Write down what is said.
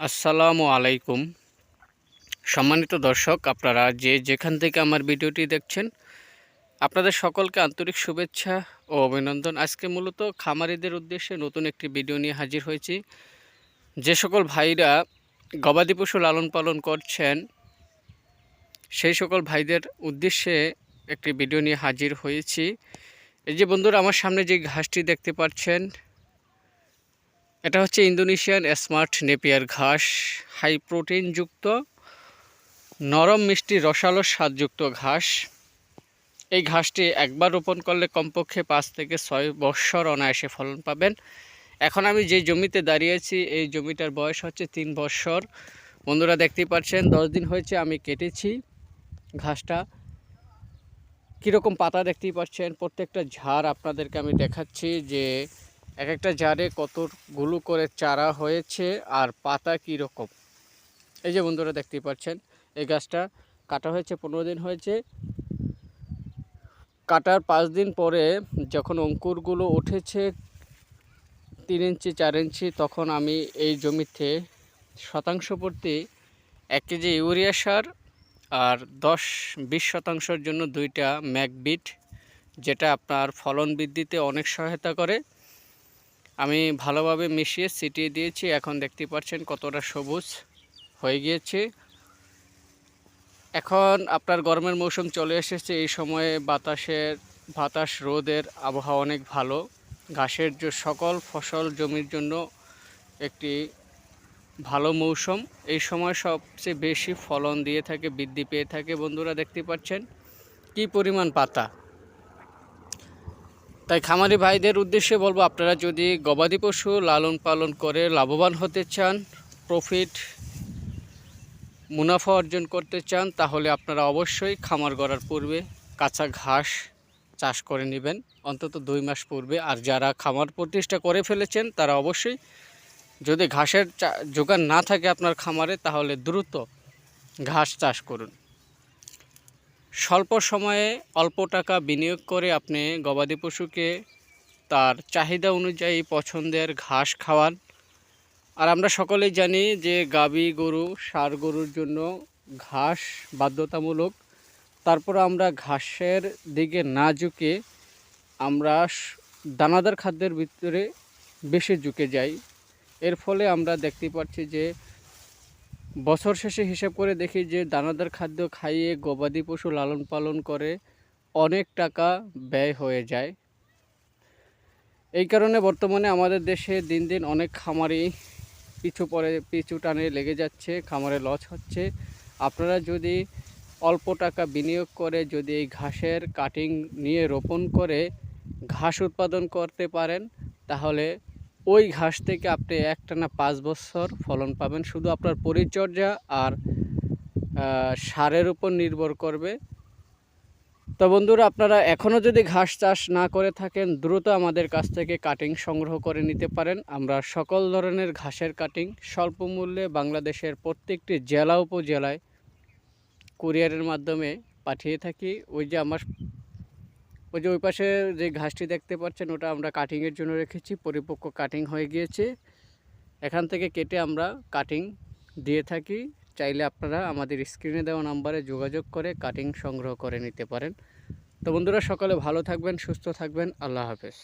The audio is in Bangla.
আসসালামু আলাইকুম। সম্মানিত দর্শক, আপনারা যে যেখান থেকে আমার ভিডিওটি দেখছেন, আপনাদের সকলকে আন্তরিক শুভেচ্ছা ও অভিনন্দন। আজকে মূলত খামারিদের উদ্দেশ্যে নতুন একটি ভিডিও নিয়ে হাজির হয়েছি। যে সকল ভাইরা গবাদি পশু লালন পালন করছেন, সেই সকল ভাইদের উদ্দেশ্যে একটি ভিডিও নিয়ে হাজির হয়েছি। এই যে বন্ধুরা, আমার সামনে যে ঘাসটি দেখতে পাচ্ছেন এটা হচ্ছে ইন্দোনেশিয়ান স্মার্ট নেপিয়ার ঘাস, হাই প্রোটিনযুক্ত নরম মিষ্টি রসালো স্বাদযুক্ত ঘাস। এই ঘাসটি একবার রোপণ করলে কমপক্ষে পাঁচ থেকে ছয় বৎসর অনায়াসে ফলন পাবেন। এখন আমি যে জমিতে দাঁড়িয়েছি এই জমিটার বয়স হচ্ছে তিন বৎসর বন্ধুরা দেখতেই পাচ্ছেন, দশ দিন হয়েছে আমি কেটেছি ঘাসটা। কীরকম পাতা দেখতেই পাচ্ছেন, প্রত্যেকটা ঝাড় আপনাদেরকে আমি দেখাচ্ছি যে এক একটা জারে কতগুলো করে চারা হয়েছে আর পাতা কী রকম এই যে বন্ধুরা দেখতেই পাচ্ছেন, এই গাছটা কাটা হয়েছে, পনেরো দিন হয়েছে। কাটার পাঁচ দিন পরে যখন অঙ্কুরগুলো উঠেছে তিন ইঞ্চি, চার ইঞ্চি, তখন আমি এই জমিতে শতাংশ প্রতি এক কেজি ইউরিয়া সার আর দশ, বিশ শতাংশের জন্য দুইটা ম্যাকবিট যেটা আপনার ফলন বৃদ্ধিতে অনেক সহায়তা করে। আমি ভালোভাবে মিশিয়ে ছিটিয়ে দিয়েছি। এখন দেখতে পাচ্ছেন কতটা সবুজ হয়ে গিয়েছে। এখন আপনার গরমের মৌসুম চলে এসেছে। এই সময়ে বাতাসের, বাতাস রোদের আবহাওয়া অনেক ভালো। ঘাসের যে সকল ফসল জমির জন্য একটি ভালো মৌসুম। এই সময় সবচেয়ে বেশি ফলন দিয়ে থাকে, বৃদ্ধি পেয়ে থাকে। বন্ধুরা দেখতে পাচ্ছেন কি পরিমাণ পাতা। তাই খামারি ভাইদের উদ্দেশ্যে বলব, আপনারা যদি গবাদি পশু লালন পালন করে লাভবান হতে চান, প্রফিট, মুনাফা অর্জন করতে চান, তাহলে আপনারা অবশ্যই খামার গড়ার পূর্বে কাঁচা ঘাস চাষ করে নেবেন। অন্তত দুই মাস পূর্বে। আর যারা খামার প্রতিষ্ঠা করে ফেলেছেন, তারা অবশ্যই যদি ঘাসের যোগান না থাকে আপনার খামারে, তাহলে দ্রুত ঘাস চাষ করুন। স্বল্প সময়ে অল্প টাকা বিনিয়োগ করে আপনি গবাদি পশুকে তার চাহিদা অনুযায়ী পছন্দের ঘাস খাওয়ান। আর আমরা সকলেই জানি যে গাবি গরু সার গরুর জন্য ঘাস বাধ্যতামূলক। তারপর আমরা ঘাসের দিকে না ঝুঁকে আমরা দানাদার খাদ্যের ভিতরে বেশি ঝুঁকে যাই। এর ফলে আমরা দেখতে পাচ্ছি যে বছর শেষে হিসাব করে দেখি যে দানাদার খাদ্য খাইয়ে গবাদি পশু লালন পালন করে অনেক টাকা ব্যয় হয়ে যায়। এই কারণে বর্তমানে আমাদের দেশে দিন দিন অনেক খামারি পিছু পরে পিছু টানে লেগে যাচ্ছে, খামারে লস হচ্ছে। আপনারা যদি অল্প টাকা বিনিয়োগ করে যদি এই ঘাসের কাটিং নিয়ে রোপণ করে ঘাস উৎপাদন করতে পারেন, তাহলে ওই ঘাস থেকে আপনি একটানা পাঁচ বছর ফলন পাবেন। শুধু আপনার পরিচর্যা আর সারের উপর নির্ভর করবে। তো বন্ধুরা, আপনারা এখনও যদি ঘাস চাষ না করে থাকেন, দ্রুত আমাদের কাছ থেকে কাটিং সংগ্রহ করে নিতে পারেন। আমরা সকল ধরনের ঘাসের কাটিং স্বল্প মূল্যে বাংলাদেশের প্রত্যেকটি জেলা উপজেলায় কুরিয়ারের মাধ্যমে পাঠিয়ে থাকি। ওই যে আমার ওই যে ওই পাশে যে ঘাসটি দেখতে পাচ্ছেন, ওটা আমরা কাটিংয়ের জন্য রেখেছি, পরিপক্ক কাটিং হয়ে গিয়েছে। এখান থেকে কেটে আমরা কাটিং দিয়ে থাকি। চাইলে আপনারা আমাদের স্ক্রিনে দেওয়া নাম্বারে যোগাযোগ করে কাটিং সংগ্রহ করে নিতে পারেন। তো বন্ধুরা, সকালে ভালো থাকবেন, সুস্থ থাকবেন, আল্লাহ হাফেজ।